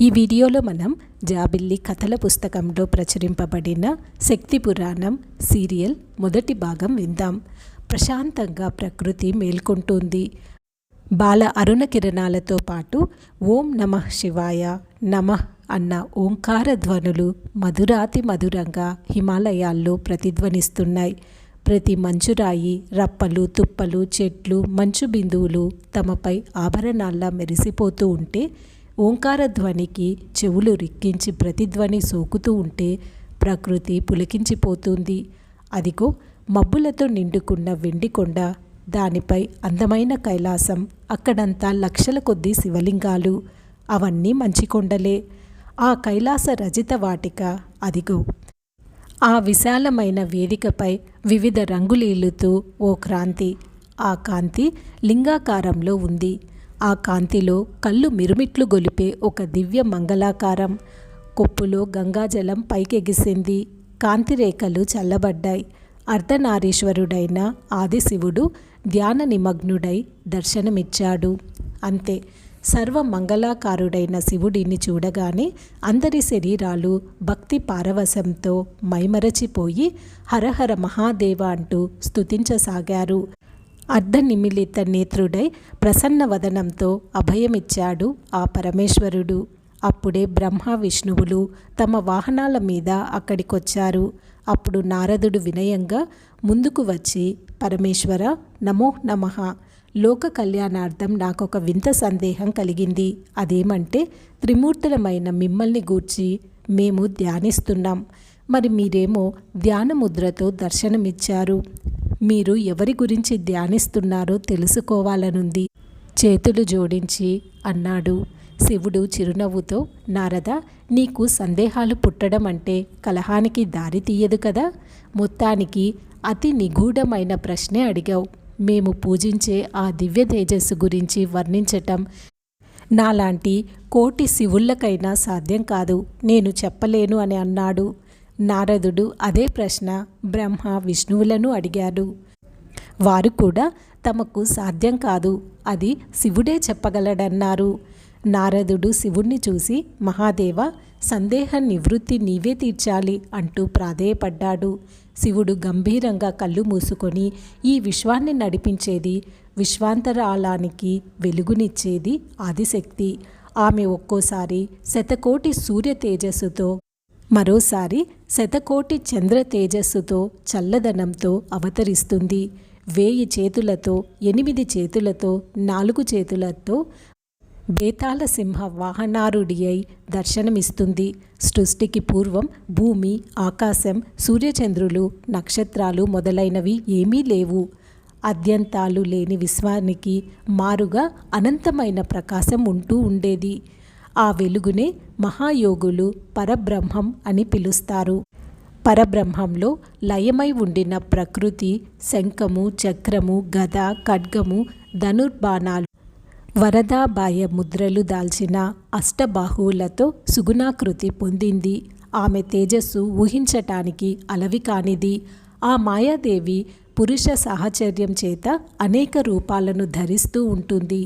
ఈ వీడియోలో మనం జాబిల్లి కథల పుస్తకంలో ప్రచురింపబడిన శక్తి పురాణం సీరియల్ మొదటి భాగం విందాం. ప్రశాంతంగా ప్రకృతి మేల్కొంటుంది. బాల అరుణ కిరణాలతో పాటు ఓం నమః శివాయ నమః అన్న ఓంకార ధ్వనులు మధురాతి మధురంగా హిమాలయాల్లో ప్రతిధ్వనిస్తున్నాయి. ప్రతి మంచురాయి రప్పలు తుప్పలు చెట్లు మంచు బిందువులు తమపై ఆభరణాల్లా మెరిసిపోతూ ఉంటే ఓంకార ధ్వనికి చెవులు రిక్కించి ప్రతిధ్వని సోకుతూ ఉంటే ప్రకృతి పులికించిపోతుంది. అదిగో మబ్బులతో నిండుకున్న వెండికొండ దానిపై అందమైన కైలాసం అక్కడంతా లక్షల కొద్దీ శివలింగాలు. అవన్నీ మంచి కొండలే. ఆ కైలాస రజిత వాటిక అదిగో. ఆ విశాలమైన వేదికపై వివిధ రంగులీలుతూ ఓ క్రాంతి. ఆ కాంతి లింగాకారంలో ఉంది. ఆ కాంతిలో కళ్ళు మిరుమిట్లు గొలిపే ఒక దివ్య మంగళాకారం. కొప్పులో గంగాజలం పైకెగిసింది. కాంతి రేఖలు చల్లబడ్డాయి. అర్ధనారీశ్వరుడైన ఆదిశివుడు ధ్యాన నిమగ్నుడై దర్శనమిచ్చాడు. అంతే. సర్వ మంగళాకారుడైన శివుడిని చూడగానే అందరి శరీరాలు భక్తి పారవశంతో మైమరచిపోయి హరహర మహాదేవ అంటూ స్తుతించసాగారు. అర్ధనిమిలిత నేత్రుడై ప్రసన్నవదనంతో అభయమిచ్చాడు ఆ పరమేశ్వరుడు. అప్పుడే బ్రహ్మ విష్ణువులు తమ వాహనాల మీద అక్కడికొచ్చారు. అప్పుడు నారదుడు వినయంగా ముందుకు వచ్చి పరమేశ్వర నమో నమః. లోక కళ్యాణార్థం నాకొక వింత సందేహం కలిగింది. అదేమంటే త్రిమూర్తులమైన మిమ్మల్ని గూర్చి మేము ధ్యానిస్తున్నాం. మరి మీరేమో ధ్యానముద్రతో దర్శనమిచ్చారు. మీరు ఎవరి గురించి ధ్యానిస్తున్నారో తెలుసుకోవాలనుంది. చేతులు జోడించి అన్నాడు. శివుడు చిరునవ్వుతో నారద నీకు సందేహాలు పుట్టడం అంటే కలహానికి దారి తీయదు కదా? మొత్తానికి అతి నిగూఢమైన ప్రశ్నే అడిగావు. మేము పూజించే ఆ దివ్య తేజస్సు గురించి వర్ణించటం నాలాంటి కోటి శివుళ్ళకైనా సాధ్యం కాదు. నేను చెప్పలేను అని అన్నాడు. నారదుడు అదే ప్రశ్న బ్రహ్మ విష్ణువులను అడిగాడు. వారు కూడా తమకు సాధ్యం కాదు అది శివుడే చెప్పగలడన్నారు. నారదుడు శివుణ్ణి చూసి మహాదేవ సందేహ నివృత్తి నీవే తీర్చాలి అంటూ ప్రాధేయపడ్డాడు. శివుడు గంభీరంగా కళ్ళు మూసుకొని ఈ విశ్వాన్ని నడిపించేది విశ్వాంతరాలానికి వెలుగునిచ్చేది ఆదిశక్తి. ఆమె ఒక్కోసారి శతకోటి సూర్య తేజస్సుతో మరోసారి శతకోటి చంద్ర తేజస్సుతో చల్లదనంతో అవతరిస్తుంది. వేయి చేతులతో ఎనిమిది చేతులతో నాలుగు చేతులతో బేతాళ సింహ వాహనారుడి అయి దర్శనమిస్తుంది. సృష్టికి పూర్వం భూమి ఆకాశం సూర్యచంద్రులు నక్షత్రాలు మొదలైనవి ఏమీ లేవు. అద్యంతాలు లేని విశ్వానికి మారుగా అనంతమైన ప్రకాశం ఉంటూ ఉండేది. ఆ వెలుగునే మహాయోగులు పరబ్రహ్మం అని పిలుస్తారు. పరబ్రహ్మంలో లయమై ఉండిన ప్రకృతి శంఖము చక్రము గద ఖడ్గము ధనుర్బాణాలు వరదాబాయ ముద్రలు దాల్చిన అష్టబాహువులతో సుగుణాకృతి పొందింది. ఆమె తేజస్సు ఊహించటానికి అలవి కానిది. ఆ మాయాదేవి పురుష సాహచర్యం చేత అనేక రూపాలను ధరిస్తూ ఉంటుంది.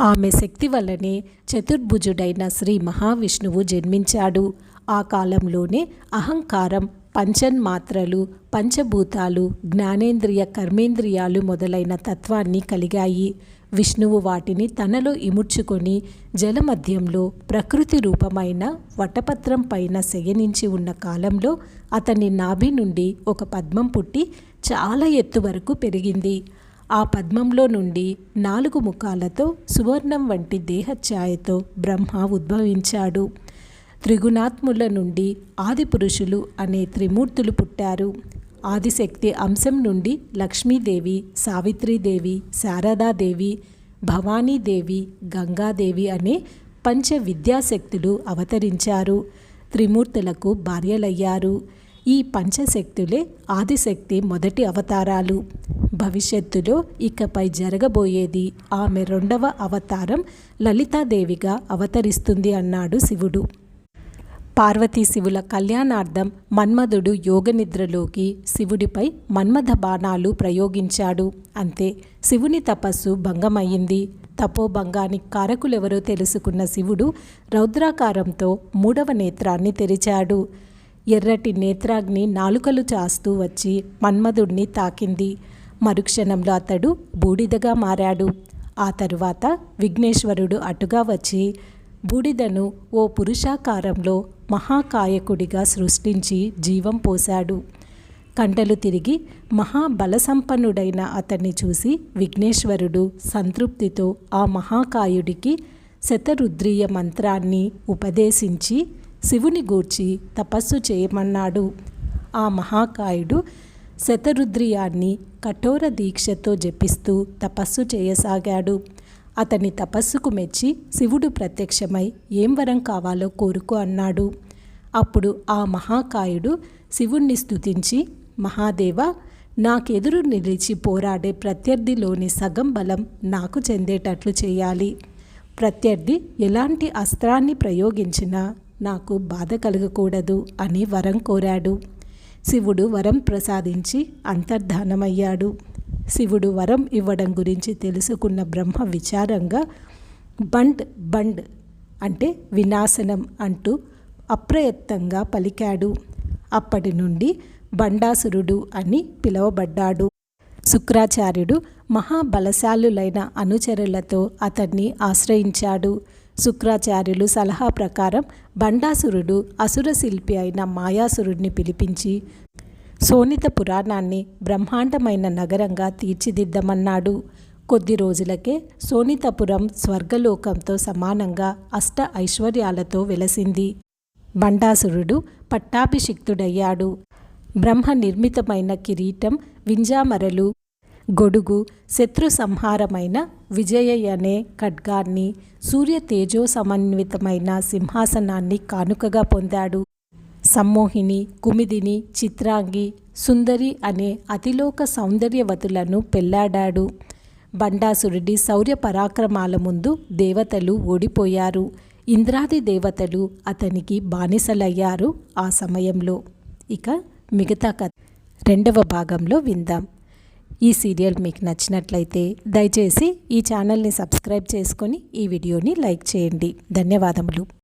ఆమె శక్తి వల్లనే చతుర్భుజుడైన శ్రీ మహావిష్ణువు జన్మించాడు. ఆ కాలంలోనే అహంకారం పంచన్మాత్రలు పంచభూతాలు జ్ఞానేంద్రియ కర్మేంద్రియాలు మొదలైన తత్వాన్ని కలిగాయి. విష్ణువు వాటిని తనలో ఇముడ్చుకొని జలమధ్యంలో ప్రకృతి రూపమైన వటపత్రం పైన శయనించి ఉన్న కాలంలో అతని నాభి నుండి ఒక పద్మం పుట్టి చాలా ఎత్తు వరకు పెరిగింది. ఆ పద్మంలో నుండి నాలుగు ముఖాలతో సువర్ణం వంటి దేహఛాయతో బ్రహ్మ ఉద్భవించాడు. త్రిగుణాత్ముల నుండి ఆదిపురుషులు అనే త్రిమూర్తులు పుట్టారు. ఆదిశక్తి అంశం నుండి లక్ష్మీదేవి సావిత్రీదేవి శారదాదేవి భవానీదేవి గంగాదేవి అనే పంచ విద్యాశక్తులు అవతరించారు. త్రిమూర్తులకు భార్యలయ్యారు. ఈ పంచశక్తులే ఆదిశక్తి మొదటి అవతారాలు. భవిష్యత్తులో ఇకపై జరగబోయేది. ఆమె రెండవ అవతారం లలితాదేవిగా అవతరిస్తుంది అన్నాడు శివుడు. పార్వతీ శివుల కళ్యాణార్థం మన్మధుడు యోగనిద్రలోకి శివుడిపై మన్మథ బాణాలు ప్రయోగించాడు. అంతే శివుని తపస్సు భంగమయ్యింది. తపోభంగానికి కారకులెవరో తెలుసుకున్న శివుడు రౌద్రాకారంతో మూడవ నేత్రాన్ని తెరిచాడు. ఎర్రటి నేత్రాగ్ని నాలుకలు చాస్తూ వచ్చి మన్మధుడిని తాకింది. మరుక్షణంలో అతడు బూడిదగా మారాడు. ఆ తరువాత విఘ్నేశ్వరుడు అటుగా వచ్చి బూడిదను ఓ పురుషాకారంలో మహాకాయకుడిగా సృష్టించి జీవం పోశాడు కంటలు తిరిగి మహాబలసంపన్నుడైన అతన్ని చూసి విఘ్నేశ్వరుడు సంతృప్తితో ఆ మహాకాయుడికి శతరుద్రీయ మంత్రాన్ని ఉపదేశించి శివుని గూర్చి తపస్సు చేయమన్నాడు ఆ మహాకాయుడు శతరుద్రియాన్ని కఠోర దీక్షతో జపిస్తూ తపస్సు చేయసాగాడు. అతని తపస్సుకు మెచ్చి శివుడు ప్రత్యక్షమై ఏం వరం కావాలో కోరుకో అన్నాడు. అప్పుడు ఆ మహాకాయుడు శివుణ్ణి స్తుతించి మహాదేవ నాకెదురు నిలిచి పోరాడే ప్రత్యర్థిలోని సగం బలం నాకు చెందేటట్లు చేయాలి. ప్రత్యర్థి ఎలాంటి అస్త్రాన్ని ప్రయోగించినా నాకు బాధ కలగకూడదు అని వరం కోరాడు. శివుడు వరం ప్రసాదించి అంతర్ధానమయ్యాడు. శివుడు వరం ఇవ్వడం గురించి తెలుసుకున్న బ్రహ్మ విచారంగా బండ్ బండ్ అంటే వినాశనం అంటూ అప్రయత్నంగా పలికాడు. అప్పటి నుండి బండాసురుడు అని పిలువబడ్డాడు. శుక్రాచార్యుడు మహాబలశాలులైన అనుచరులతో అతన్ని ఆశ్రయించాడు. శుక్రాచార్యులు సలహా ప్రకారం బండాసురుడు అసుర శిల్పి అయిన మాయాసురుడిని పిలిపించి సోనిత పురాణాన్ని బ్రహ్మాండమైన నగరంగా తీర్చిదిద్దమన్నాడు. కొద్ది రోజులకే సోనితపురం స్వర్గలోకంతో సమానంగా అష్ట ఐశ్వర్యాలతో వెలసింది. బండాసురుడు పట్టాభిషిక్తుడయ్యాడు. బ్రహ్మ నిర్మితమైన కిరీటం వింజామరలు గొడుగు శత్రు సంహారమైన విజయ అనే ఖడ్గాన్ని సూర్య తేజో సమన్వితమైన సింహాసనాన్ని కానుకగా పొందాడు. సమ్మోహిని కుమిదిని చిత్రాంగి సుందరి అనే అతిలోక సౌందర్యవతులను పెళ్ళాడాడు. బండాసురుడి శౌర్య పరాక్రమాల ముందు దేవతలు ఓడిపోయారు. ఇంద్రాది దేవతలు అతనికి బానిసలయ్యారు ఆ సమయంలో. ఇక మిగతా కథ. రెండవ భాగంలో విందాం. ఈ సీరియల్ మీకు నచ్చినట్లయితే దయచేసి ఈ ఛానల్ని సబ్స్క్రైబ్ చేసుకొని ఈ వీడియోని లైక్ చేయండి. ధన్యవాదములు.